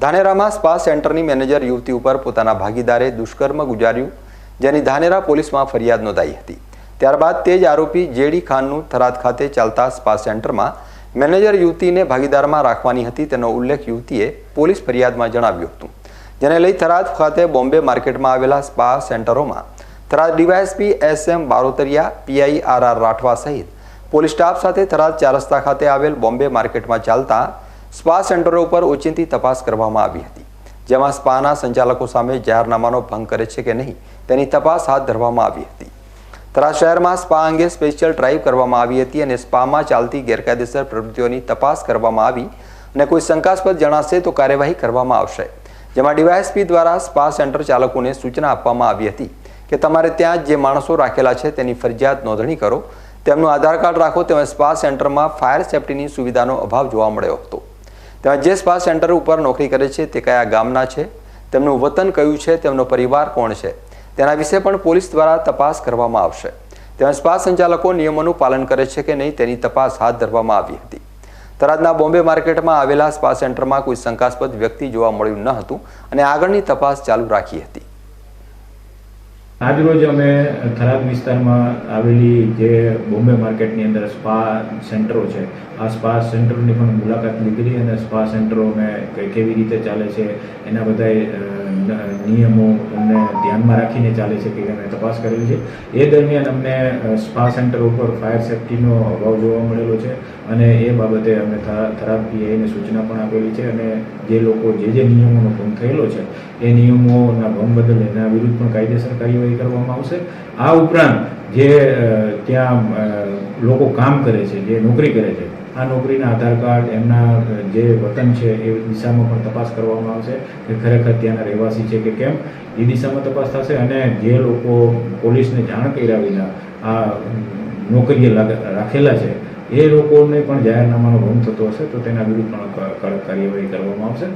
ધાનેરામાં spa સેન્ટરની manager યુવતી ઉપર પોતાના ભાગીદારે દુષ્કર્મ ગુજાર્યું, જેની ધાનેરા પોલીસમાં ફરિયાદ નોંધાઈ હતી. ત્યારબાદ તે જ આરોપી જેડી ખાનનું થરાદ ખાતે ચાલતા સ્પા સેન્ટરમાં મેનેજર યુવતીને ભાગીદારમાં રાખવાની હતી તેનો ઉલ્લેખ યુવતીએ પોલીસ ફરિયાદમાં જણાવ્યું હતું. જેને લઈ થરાદ ખાતે બોમ્બે માર્કેટમાં આવેલા spa સેન્ટરોમાં Tharad DYSP S M Barotariya, PI R R Rathwa સહિત પોલીસ સ્ટાફ સાથે થરાદ ચાર રસ્તા ખાતે આવેલ બોમ્બે માર્કેટમાં ચાલતા સ્પા સેન્ટરો ઉપર ઓચિંતી તપાસ કરવામાં આવી હતી, જેમાં સ્પાના સંચાલકો સામે જાહેરનામાનો ભંગ કરે છે કે નહીં, તેની તપાસ હાથ ધરવામાં આવી હતી. તરા શહેરમાં સ્પા અંગે સ્પેશિયલ ડ્રાઈવ કરવામાં આવી હતી અને સ્પામાં ચાલતી ગેરકાયદેસર પ્રવૃત્તિઓની તપાસ કરવામાં આવી અને કોઈ શંકાસ્પદ જણાશે તો કાર્યવાહી કરવામાં આવશે. જેમાં ડીવાયએસપી દ્વારા સ્પા સેન્ટર ચાલકોને સૂચના આપવામાં આવી હતી કે તમારે ત્યાં જે માણસો રાખેલા છે તેની ફરજિયાત નોંધણી કરો, તેમનું આધાર કાર્ડ રાખો તેમજ સ્પા સેન્ટરમાં ફાયર સેફટીની સુવિધાનો અભાવ જોવા મળ્યો હતો. તેમજ જે સ્પા સેન્ટર ઉપર નોકરી કરે છે, તે કયા ગામના છે? તેમનું વતન કયું છે? તેમનો પરિવાર કોણ છે? તેના વિશે પણ પોલીસ દ્વારા તપાસ કરવામાં આવશે. તેમજ સ્પા સંચાલકો નિયમોનું પાલન કરે છે કે નહીં તેની તપાસ હાથ ધરવામાં આવી હતી. તરાદના બોમ્બે માર્કેટમાં આવેલા સ્પા સેન્ટરમાં કોઈ શંકાસ્પદ વ્યક્તિ જોવા મળ્યું ન હતું અને આગળની તપાસ ચાલુ રાખી હતી. આજરોજ અમે થરાદ વિસ્તારમાં આવેલી જે બોમ્બે માર્કેટની અંદર સ્પા સેન્ટરો છે, આ સ્પા સેન્ટરની પણ મુલાકાત લીધેલી અને સ્પા સેન્ટરો અમે કેવી રીતે ચાલે છે, એના બધા નિયમો અમને ધ્યાનમાં રાખીને ચાલે છે કે અમે તપાસ કરેલી છે. એ દરમિયાન અમને સ્પા સેન્ટર ઉપર ફાયર સેફટીનો અભાવ જોવા મળેલો છે અને એ બાબતે અમે થરા- થરાદ પીઆઈને સૂચના પણ આપેલી છે અને જે લોકો જે જે નિયમોનો ભંગ થયેલો છે, એ નિયમોના ભંગ બદલ એના વિરુદ્ધ પણ કાયદેસર કાર્યવાહી કરવામાં આવશે. આ ઉપરાંત જે ત્યાં લોકો કામ કરે છે, જે નોકરી કરે છે, આ નોકરીના આધાર કાર્ડ, એમના જે વતન છે, એ દિશામાં પણ તપાસ કરવામાં આવશે કે ખરેખર ત્યાંના રહેવાસી છે કે કેમ. એ દિશામાં તપાસ થશે અને જે લોકો પોલીસને જાણ કર્યા વિના આ નોકરીએ રાખેલા છે, એ લોકોને પણ જાહેરનામાનો ભંગ થતો હશે, તો તેના વિરુદ્ધ પણ કાર્યવાહી કરવામાં આવશે.